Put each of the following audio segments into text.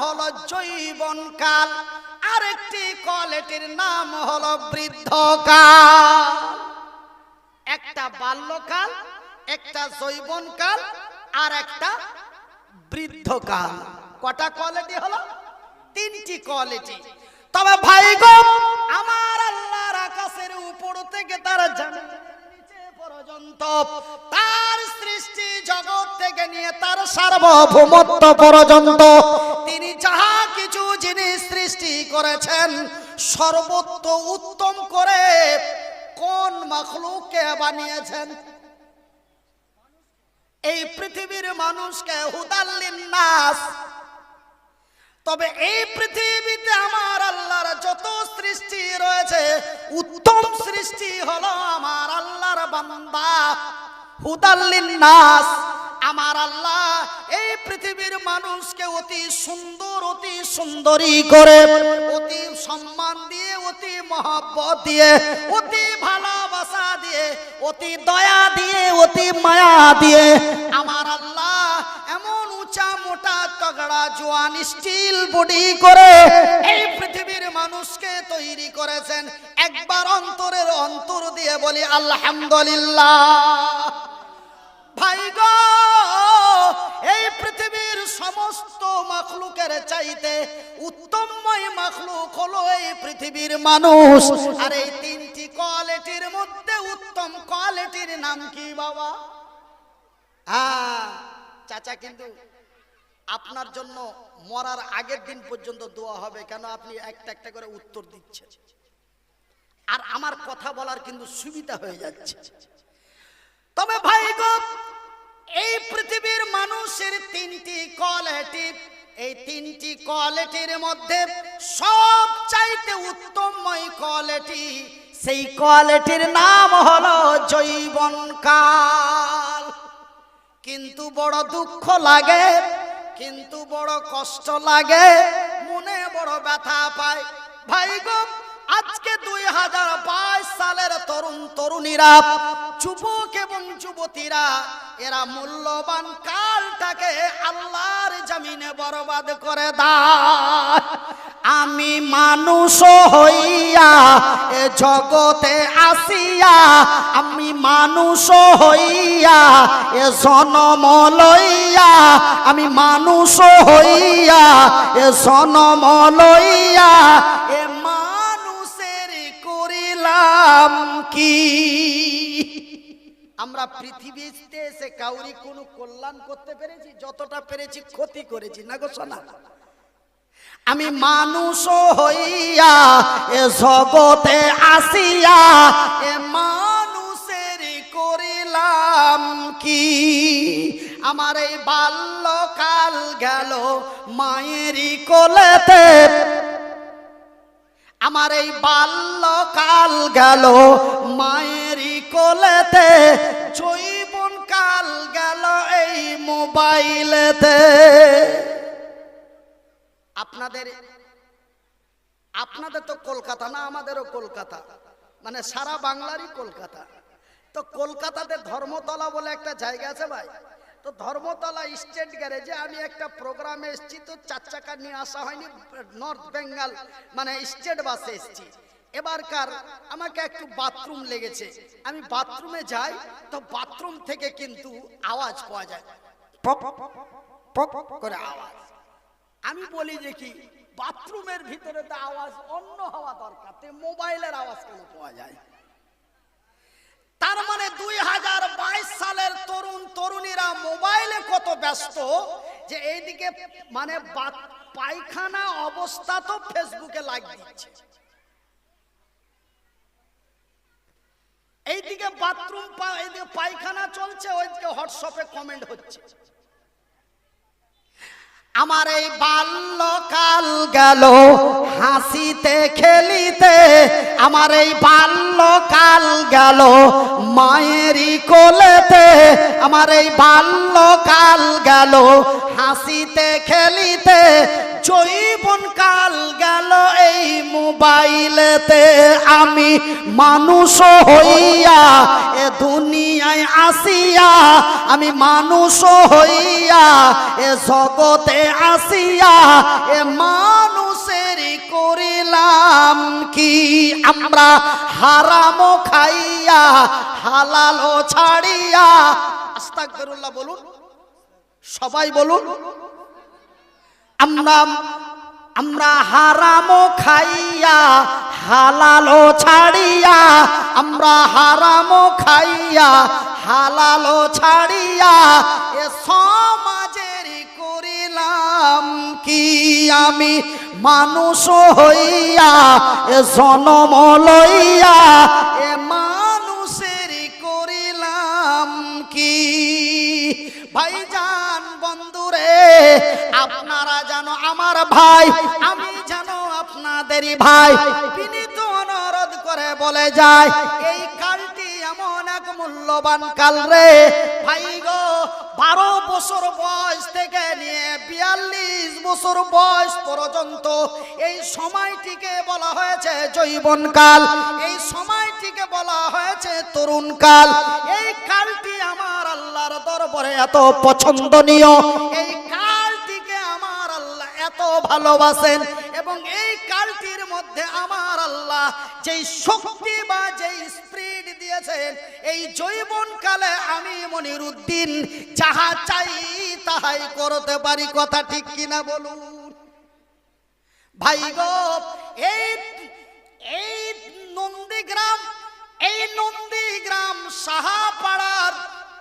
হলো জৈবনকাল। আরেকটি কোয়ালিটির নাম হলো বৃদ্ধকাল। একটা বাল্যকাল, একটা জৈবনকাল আর একটা বৃদ্ধকাল। কটা কোয়ালিটি হলো? তিনটি কোয়ালিটি। তবে ভাই গো, আমার আল্লাহর আকাশের উপর থেকে তারা নিচে তার সৃষ্টি জগৎ থেকে নিয়ে তার সার্বভৌমত্ব পর্যন্ত তিনি যাহা কিছু জিনিস সৃষ্টি করেছেন, সর্বোত্ত উত্তম করে কোন মখলুককে বানিয়েছেন? এই পৃথিবীর মানুষকে হুদাল্লিন নাস তবে এই পৃথিবীতে আমার আল্লাহর যত সৃষ্টি রয়েছে, উত্তম সৃষ্টি হলো আমার আল্লাহর বান্দা। হুদাল্লিন নাস আমার আল্লাহ এই পৃথিবীর মানুষকে অতি সুন্দর, অতি সুন্দরী করে, অতি সম্মান দিয়ে, অতি মহব্বত দিয়ে, অতি ভালোবাসা দিয়ে, অতি দয়া দিয়ে, অতি মায়া দিয়ে, আমার আল্লাহ এমন উঁচা মোটা তগড়া জোয়ান স্টিল বডি করে এই পৃথিবীর মানুষকে তৈরি করেছেন। একবার অন্তরের অন্তর দিয়ে বলি, আলহামদুলিল্লাহ। ভাই গো, এই পৃথিবীর সমস্ত মাখলুকের চাইতে উত্তমময় মাখলুক হলো এই পৃথিবীর মানুষ। আর এই তিনটি কোয়ালিটির মধ্যে উত্তম কোয়ালিটির নাম কি বাবা? হ্যাঁ চাচা কিন্তু আপনার জন্য মরার আগের দিন পর্যন্ত দোয়া হবে, কেন আপনি একটা একটা করে উত্তর দিচ্ছেন? আর আমার কথা বলার কিন্তু সুবিধা হয়ে যাচ্ছে। তবে ভাই এই পৃথিবীর মানুষের তিনটি কোয়ালিটি, এই তিনটি কোয়ালিটির মধ্যে সব চাইতে উত্তমময় কোয়ালিটি, সেই কোয়ালিটির নাম হলো জৈবন কাল কিন্তু বড় দুঃখ লাগে কিন্তু বড় কষ্ট লাগে, মনে বড় ব্যথা পায়। ভাই গো, আজকে দুই হাজার বাইশ সালের তরুণ তরুণীরা, যুবক এবং যুবতীরা, এরা মূল্যবান কালটাকে আল্লাহর জামিনে বরবাদ করে দেয়। আমি মানুষ হইয়া এ জগতে আসিয়া, আমি মানুষ হইয়া এ জনম লইয়া, আমি মানুষ হইয়া এ জনম লইয়া, এ মানুষের করিলাম কি? আমরা পৃথিবীতে এসে কাউরি কোনো কল্যাণ করতে পেরেছি, যতটা পেরেছি ক্ষতি করেছি। না গো সোনা? আমি মানুষ হইয়া এ জগতে আসিয়া এ মানুষের করিলাম কি? আমার এই বাল্যকাল গেল মায়েরই কোলেতে। আমার এই বাল্যকাল গেল মায়েরই কোলেতে। জৈবন কাল গেল এই মোবাইলেতে। আপনাদের আপনাদের তো কলকাতা না, আমাদেরও কলকাতা। মানে সারা বাংলারই কলকাতা। তো কলকাতাতে ধর্মতলা বলে একটা জায়গা আছে ভাই? তো ধর্মতলা স্টেট গ্যারেজে আমি একটা প্রোগ্রামে এসেছি, তো চার চাকা নিয়ে আসা হয়নি, নর্থ বেঙ্গল মানে স্টেট বাসে এসেছি। এবারকার আমাকে একটু বাথরুম লেগেছে। আমি বাথরুমে যাই, তো বাথরুম থেকে কিন্তু আওয়াজ পাওয়া যায়। পপ পপ করে আওয়াজ। আমি বলি যে কি, বাথরুমের ভিতরে তো আওয়াজ অন্য হওয়া দরকার মোবাইলের আওয়াজ কেন পাওয়া যায়? তার মানে দুই হাজার বাইশ সালের তরুণ তরুণীরা মোবাইলে কত ব্যস্ত যে এইদিকে মানে পায়খানা অবস্থা তো ফেসবুকে লাইক দিচ্ছে। এইদিকে বাথরুম এইদিকে পায়খানা চলছে, ওইদিকে হোয়াটসঅ্যাপে কমেন্ট হচ্ছে। আমার এই বাল্যকাল গেল, হাসিতে, খেলিতে। আমার এই বাল্যকাল গেল, মায়েরই কোলেতে। আমার এই বাল্যকাল গেল, হাসিতে, খেলিতে। জৈবন কাল গেল এই মোবাইলেতে। আমি মানুষ হইয়া এ দুনিয়ায় আসিয়া, আমি মানুষ হইয়া এ জগতে আসিয়া, এ মানুষের করিলাম কি? আমরা হারামো খাইয়া, হালালো ছাড়িয়া, আস্তাগফিরুল্লাহ বলুন, সবাই বলুন। আমরা আমরা হারামো খাইয়া হালালো ছাড়িয়া, আমরা হারামো খাইয়া হালালো ছাড়িয়া, এ সমাজেরই করিলাম কি আমি? মানুষ হইয়া, এ জনম লইয়া, এ মানুষেরই করিলাম কি? বন্ধুরে আপনারা জানো আমার ভাই, আমি জানো আপনাদেরই ভাই। বিনীত অনুরোধ করে বলে যায়, এই কালটি এমন এক মূল্যবান কাল রে। ভাই গো, বারো বছর বয়স থেকে নিয়ে বিয়াল্লিশ বছর বয়স পর্যন্ত এই সময়টিকে বলা হয়েছে জৈবন কাল। এই সময়টিকে বলা হয়েছে তরুণ কাল। এই কালটি আমার আল্লাহর দরবারে এত পছন্দনীয়। ভালোবাসেন। এবং এই কালটির মধ্যে আমার আল্লাহ যেই শক্তি বা যেই স্পিরিট দিয়েছেন, এই জৈবন কালে আমি মনির উদ্দিন যাহা চাই তাহাই করতে পারি। কথা ঠিক কিনা বলুন? ভাই গো, এই এই নন্দীগ্রাম এই নন্দীগ্রাম সাহাপাড়ার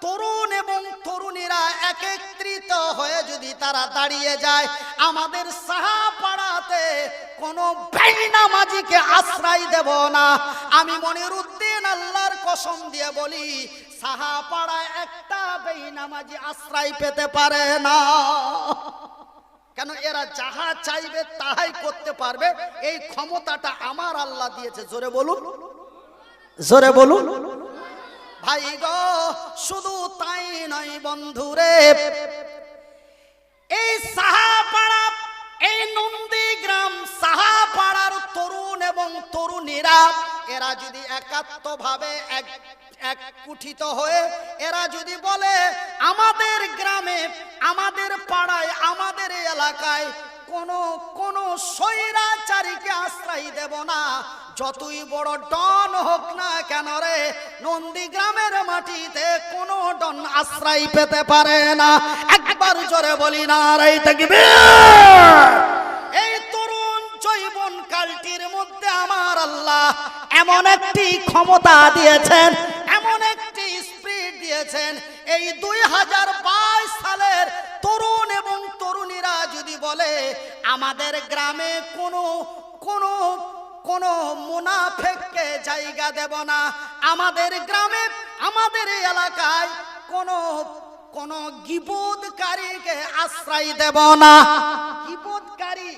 তরুণ এবং তরুণীরা একত্রিত হয়ে যদি তারা দাঁড়িয়ে যায়, আমাদের কোনো বেইনামাজিকে আশ্রয় দেব না। আমি মনির উদ্দিন আল্লাহর কসম দিয়ে বলি, সাহাপাড়ায় একটা বেইনামাজি আশ্রয় পেতে পারে না। কেন এরা যাহা চাইবে তাহাই করতে পারবে। এই ক্ষমতাটা আমার আল্লাহ দিয়েছে। জোরে বলুন। জোরে বলুন। ভাই গো, শুধু তাই নয় বন্ধুরে, এই সাহাপাড়া এই নন্দীগ্রাম সাহাপাড়ার তরুণ এবং তরুণীরা, এরা যদি একাত্ম ভাবে এক এক কুঠিত হয়ে, এরা যদি বলে, আমাদের গ্রামে, আমাদের পাড়ায়, আমাদের এলাকায় কোন কোন স্বৈরাচারীকে আশ্রয় দেব না যতই বড় ডন হোক না কেন রে, নন্দীগ্রামের মাটিতে কোনো ডন আশ্রয় পেতে পারে না। একবার জোরে বলি না রাই থাকবে এই তরুণ জৈবন কালটির মধ্যে আমার আল্লাহ এমন একটি ক্ষমতা দিয়েছেন, এমন একটি স্পিড দিয়েছেন। এই দুই হাজার বাইশ সালের তরুণ এবং তরুণীরা যদি বলে, আমাদের গ্রামে কোনো কোনো কোনো মুনাফেককে জায়গা দেব না। আমাদের গ্রামে, আমাদের এলাকায় কোনো, কোন গিবোধকারীকে আশ্রয় দেব না। গিবোধকারী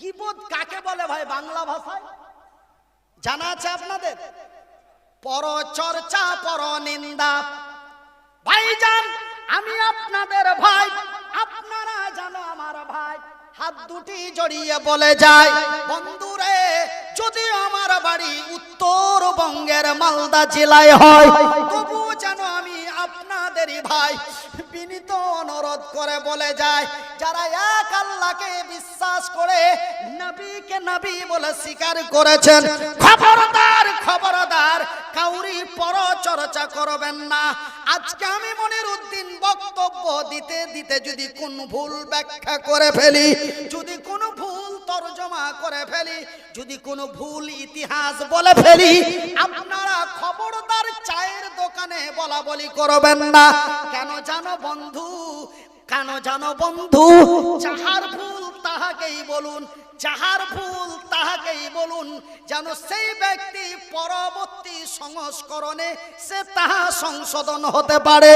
গিবোধ কাকে বলে ভাই বাংলা ভাষায়? জানা আছে আপনাদের? পর চর্চা পর নিন্দা ভাইজান, আমি আপনাদের ভাই, আপনারা জানো আমার ভাই। হাত দুটি জড়িয়ে বলে যায়, বন্ধুরে, যদি আমার বাড়ি উত্তরবঙ্গের মালদা জেলায় হয়, তবু যেন আমি আপনাদেরই ভাই বিনীত অনুরোধ করে বলে যায়, যারা এক আল্লাহকে বিশ্বাস করে, নবীকে নবী বলে স্বীকার করেছেন, খবরদার খবরদার, কাউরি পর চর্চা করবেন না। আজকে আমি মনির উদ্দিন বক্তব্য দিতে দিতে যদি কোন ভুল ব্যাখ্যা করে ফেলি, যদি কোন ভুল তর্জমা করে ফেলি, যদি কোনো ভুল ইতিহাস বলে ফেলি, আপনারা খবরদার চায়ের দোকানে বলা বলি করবেন না। কেন জানো বন্ধু কেন জানো বন্ধু? চাহার ফুল তাহাকেই বলুন। যাহার ভুল তাহাকেই বলুন, যেন সেই ব্যক্তি পরবর্তী সংস্করণে সে তাহা সংশোধন হতে পারে।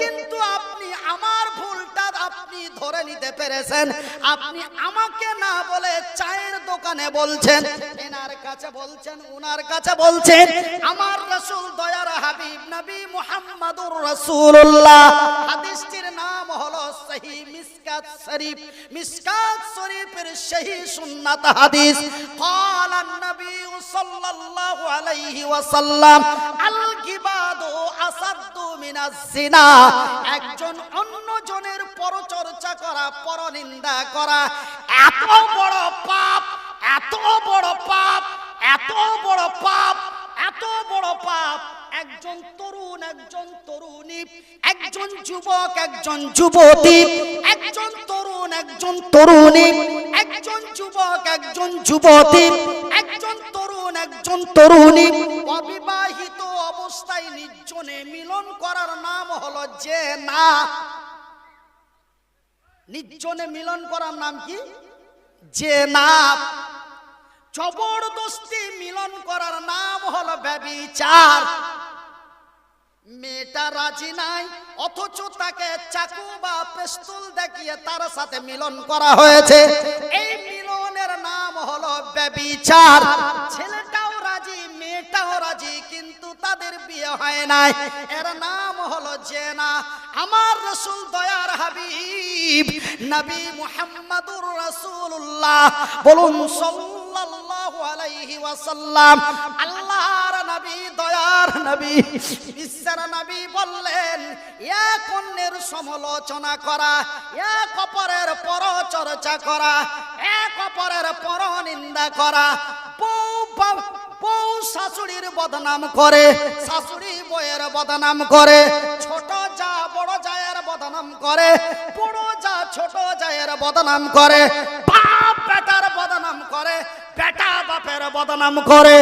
কিন্তু আপনি আমার ভুলটা আপনি ধরে নিতে পেরেছেন। আপনি আমাকে না বলে চায়ের দোকানে বলছেন, এনার কাছে বলছেন, উনার কাছে বলছেন, আমার রসুল দয়ার হাবিব নবী মুহাম্মাদুর রাসূলুল্লাহ। হাদিসটির নাম হলো সহি মিসকাত শরীফ। মিসকাত শরীফের সহি সুন্নাত হাদিস قال النبي صلى الله عليه وسلم الغيباد أشد من الزنا একজন অন্য জনের পরচর্চা করা পরনিন্দা করা এত বড় পাপ এত বড় পাপ এত বড় পাপ এত বড় পাপ একজন তরুণ, একজন তরুণী, একজন যুবক, একজন যুবতী, একজন তরুণ, একজন তরুণী, একজন যুবক, একজন যুবতী, একজন তরুণ, একজন তরুণী। অবিবাহিত অবস্থায় নির্জনে মিলন করার নাম হলো যে না। নির্জনে মিলন করার নাম কি? যে না। জবরদস্তি মিলন করার নাম হলো ব্যবিচার। মেয়েটা রাজি নাই, অথচ তাকে চাকু বা পেস্তুল দেখিয়ে তার সাথে মিলন করা হয়েছে। এই মিলনের নাম হলো ব্যবিচার। ছেলেটাও রাজি, মেয়েটাও রাজি, কিন্তু তাদের বিয়ে হয় নাই। এর নাম হলো জেনা। আমার রসুল দয়ার হাবিব, নবী মুহাম্মাদুর রাসূলুল্লাহ। বলুন সাল্লাল্লাহু আলাইহি ওয়াসাল্লাম আল্লাহর নবী, দয়ার নবী। বিশ্বের নবী বললেন এক অন্যের সমালোচনা করা এক অপরের পরচর্চা করা এক অপরের পরনিন্দা করা। বউ শাশুড়ির বদনাম করে, শাশুড়ি বইয়ের বদনাম করে, ছোট যা, বড় জায়ের বদনাম করে, বড় যা, ছোট জায়ের বদনাম করে, বাপ বেটার বদনাম করে বেটা বাপের বদনাম করে।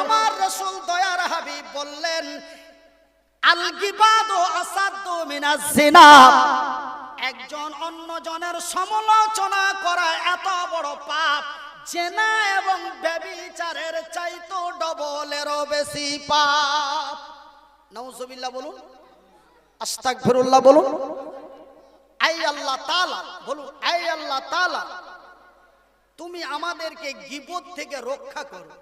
আমার রসুল দয়ার হাবিব বললেন আলগিবাদ আসাদ্দ মিনাজ জিনা। একজন অন্য জনের সমালোচনা করা এত বড় পাপ, জেনা এবং ব্যবিচারের চাইতো ডবলেরও বেশি পাপ। নওজুবিল্লাহ বলুন, আস্তাগফিরুল্লাহ বলুন। আই আল্লাহ তাআলা, বলুন, আই আল্লাহ তাআলা। তুমি আমাদেরকে গিবত থেকে রক্ষা করো।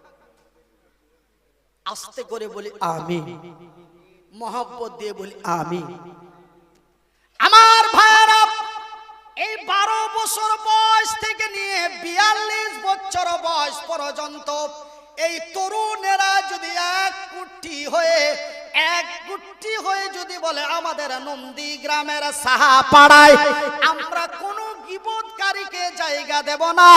আস্তে করে বলি আমি মহব্বত দিয়ে বলি আমি আমার ভাইরা এই বারো বছর বয়স থেকে নিয়ে বিয়াল্লিশ বছর বয়স পর্যন্ত এই তরুণেরা যদি এক কুটি হয়ে, এক গুটি হয়ে যদি বলে আমাদের নন্দী গ্রামের সাহা পাড়ায় আমরা কোনো গিবতকারীকে জায়গা দেব না।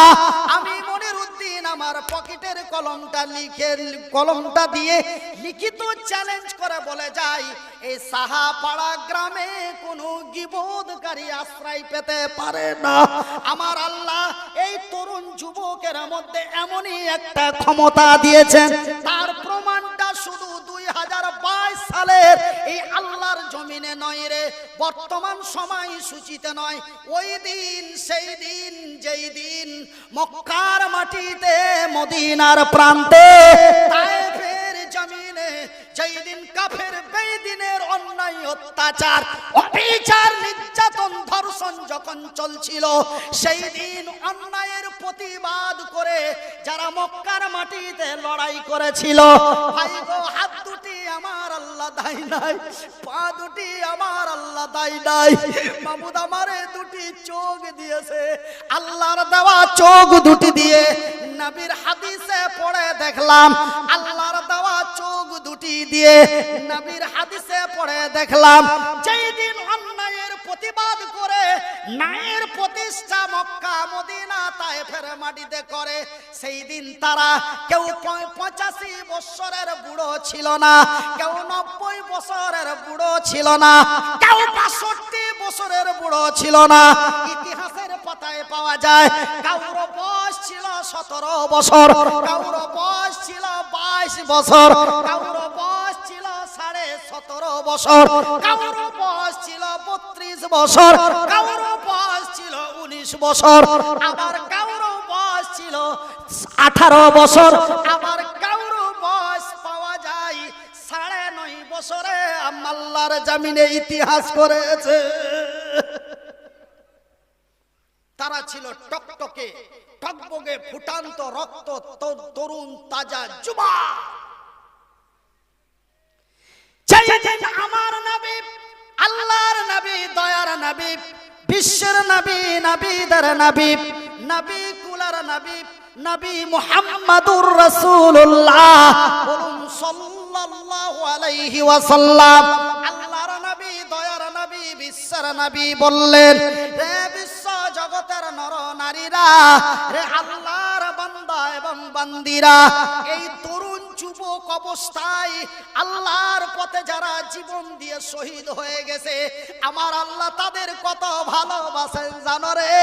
আমি মনির উদ্দিন আমার পকেটের কলমটা লিখে, কলমটা দিয়ে লিখিত চ্যালেঞ্জ করে বলে যাই এই সাহাপাড়া গ্রামে কোনো গিবোধকারী আশ্রয় পেতে পারে না। আমার আল্লাহ এই তরুণ যুবকের মধ্যে এমনই একটা ক্ষমতা দিয়েছেন। তার প্রমাণটা শুধু দুই হাজার বাইশ সালের এই জমিনে নয় রে, বর্তমান সময় সূচিতে নয়। ওই দিন, সেই দিন, যেই দিন মক্কার মাটিতে, মদিনার প্রান্তে জমিনে যেই দিন কাফের বেদিনের অন্যায় অত্যাচার, অবিচার, নির্যাতন, ধর্ষণ যখন চলছিল, সেই দিন অন্যায়ের প্রতিবাদ করে যারা মক্কার মাটিতে লড়াই করেছিল, ভাই গো, হাত দুটি আমার আল্লাহ দায় নাই, পা দুটি আমার আল্লাহ দায় নাই, মামুদ আমারে দুটি চোখ দিয়েছে, আল্লাহর দেওয়া চোখ দুটি দিয়ে নবীর হাদিসে পড়ে দেখলাম দুটি দিয়ে নবীর হাদিসে পড়ে দেখলাম যেই দিন অন্যায়ের প্রতিবাদ করে ন্যায়ের প্রতিষ্ঠা মক্কা, মদিনা তায়েফের মাটিতে করে। সেই দিন তারা কেউ পঁচাশি বছরের বুড়ো ছিল না, কেউ নব্বই বছরের বুড়ো ছিল না, কেউ বাষট্টি বছরের বুড়ো ছিল না। ইতিহাসের পাতায় পাওয়া যায়, কাউর বয়স ছিল সতেরো বছর, কাউর বয়স ছিল বাইশ বছর, কাউর বয়স ছিল সাড়ে সতেরো বছর, কাউর বয়স বত্রিশ বছর। কাউর বয়স ছিল উনিশ বছর। আবার কাউর বয়স ছিল আঠারো বছর। আবার জামিনে ইতিহাস করেছে। তারা ছিল টকটকে টক টকবগে ফুটান্ত রক্ত তর- তরুণ তাজা যুবা আমার নবী আল্লাহর নবী, দয়ার নবী, বিশ্বের নবী, নবীদের নবী নবী কুলার নবী নবী মুহাম্মাদুর রাসূলুল্লাহ বলুন সাল্লাল্লাহু আলাইহি ওয়াসাল্লাম। আল্লাহর নবী, দয়ার নবী, বিশ্বের নবী বললেন রে বিশ্ব জগতের নর নারীরা রে আল্লাহর বান্দা এবং বান্দিরা, এই তরুণ যুবক অবস্থায় আল্লাহর পথে যারা জীবন দিয়ে শহীদ হয়ে গেছে, আমার আল্লাহ তাদের কত ভালোবাসেন জানো রে?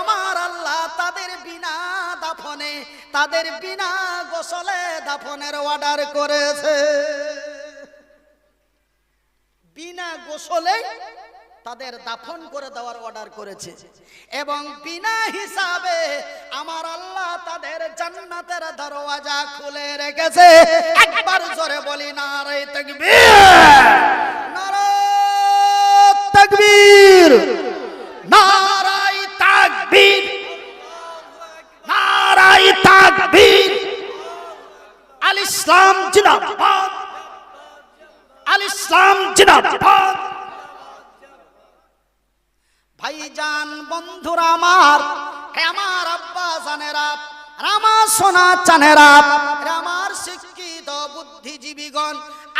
আমার আল্লাহ তাদের বিনা দাফনে, তাদের বিনা গোসলে দাফনের অর্ডার করেছে। বিনা গোসলে তাদের দাফন করে দেওয়ার অর্ডার করেছে। এবং বিনা হিসাবে আমার আল্লাহ তাদের জান্নাতের দরওয়াজা খুলে রেখেছে। একবার জোরে বলি না রে তকবীর। নারে তকবীর। ভাইজান বন্ধুরা আমার। আমার আব্বা জানেরা রামা সোনা চানেরা হে আমার শিক্ষিত বুদ্ধিজীবীগণ,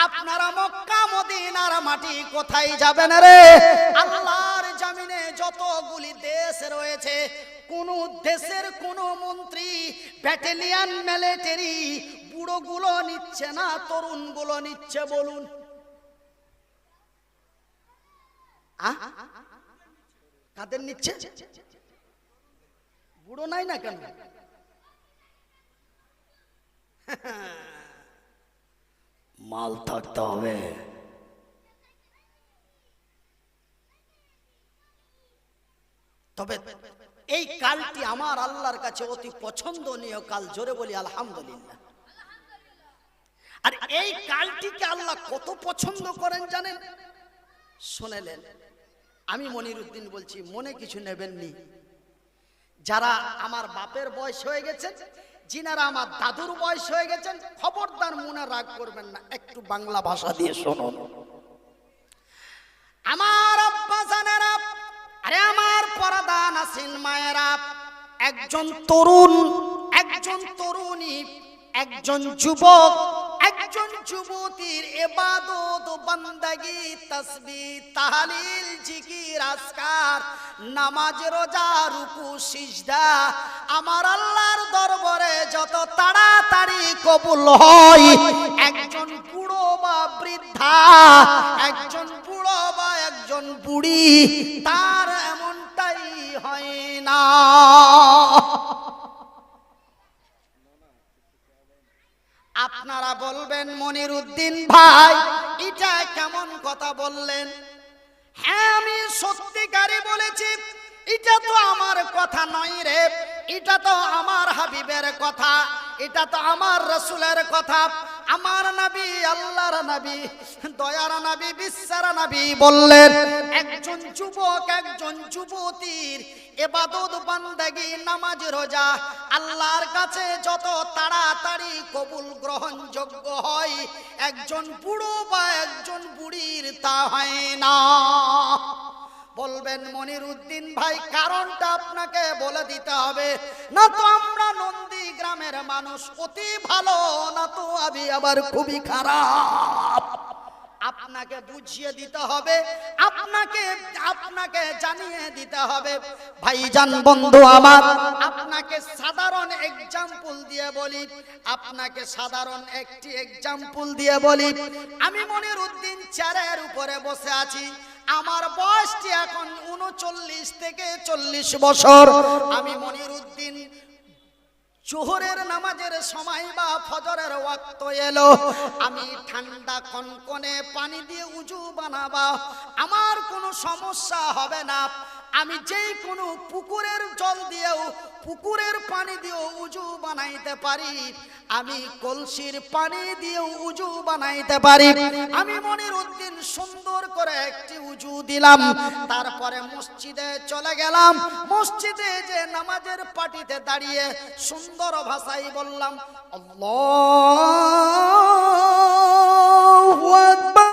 আপনারা মক্কা, মদিনার মাটি কোথায় যাবেন রে? আল্লাহর জামিনে যতগুলি দেশ রয়েছে, কোন দেশের কোন মন্ত্রী, ব্যাটেলিয়ান মিলিটারি বুড়োগুলো নিচ্ছে না, তরুণগুলো নিচ্ছে বলুন। আ? কাদের নিচ্ছে? বুড়ো নাই না কেন? মাল থাকতে হবে। তবে এই কালটি আমার আল্লাহর কাছে অতি পছন্দনীয় কাল জোরে বলি আলহামদুলিল্লাহ। আর এই কালটিকে আল্লাহ কত পছন্দ করেন জানেন? শুনেলেন আমি মনিরুদ্দিন বলছি, মনে কিছু নেবেননি। যারা আমার বাপের বয়স হয়ে গেছেন যিনারা আমার দাদুর বয়স হয়ে গেছেন, খবরদার মনে রাগ করবেন না, একটু বাংলা ভাষা দিয়ে শুনুন। আমার আব্বা জানেরা আরে আমার পরাদা নাসিন মায়েরা একজন তরুণ, একজন তরুণী, একজন যুবক, একজন যুবতীর এবাদত, বান্দাগি, তসবি, তাহলিল, জিকির আসকার নামাজ, রোজা, রুকু, সিজদা। আমার আল্লাহর দরবারে যত তাড়াতাড়ি কবুল হয়, একজন বুড়ো বা বৃদ্ধা, একজন বুড়ো বা একজন বুড়ি, তার এমনটাই হয় না। আপনারা বলবেন মনির উদ্দিন ভাই, এটা কেমন কথা বললেন? হ্যাঁ আমি সত্যিকারে বলেছি, এটা তো আমার কথা নয় রে, এটা তো আমার হাবিবের কথা, এটা তো আমার রসুলের কথা। আমার নাবি, আল্লাহর নাবি, দয়ার নাবি, বিশ্বার নাবি বললেন, একজন যুবক, একজন যুবতীর এবাদত, বান্দাগি, নামাজ, রোজা, আল্লাহর কাছে যত তাড়াতাড়ি কবুল গ্রহণযোগ্য হয়, একজন বুড়ো বা একজন বুড়ির তা হয় না। বলবেন মনির উদ্দিন ভাই, কারণটা আপনাকে বলে দিতে হবে। না তো আমরা নন্দী গ্রামের মানুষ, অতি ভালো, না তো আমি আবার খুবই খারাপ। আপনাকে বুঝিয়ে দিতে হবে, আপনাকে আপনাকে জানিয়ে দিতে হবে। ভাইজান বন্ধু আমার, আপনাকে সাধারণ এক্সাম্পল দিয়ে বলি, আপনাকে সাধারণ একটি এক্সাম্পল দিয়ে বলি। আমি মনির উদ্দিন চারের উপরে বসে আছি, আমার বয়সটি এখন উনচল্লিশ থেকে চল্লিশ বছর। আমি মনির উদ্দিন জোহরের নামাজের সময় বা ফজরের ওয়াক্ত এলো। আমি ঠান্ডা কনকনে পানি দিয়ে উজু বানাবা। আমার কোনো সমস্যা হবে না। আমি যেই কোনো পুকুরের জল দিয়েও, পুকুরের পানি দিয়েও উজু বানাইতে পারি। আমি কলসির পানি দিয়েও উজু বানাইতে পারি। আমি মনির উদ্দিন সুন্দর করে একটি উজু দিলাম। তারপরে মসজিদে চলে গেলাম। মসজিদে যে নামাজের পাটিতে দাঁড়িয়ে সুন্দর ভাষায় বললাম, আল্লাহ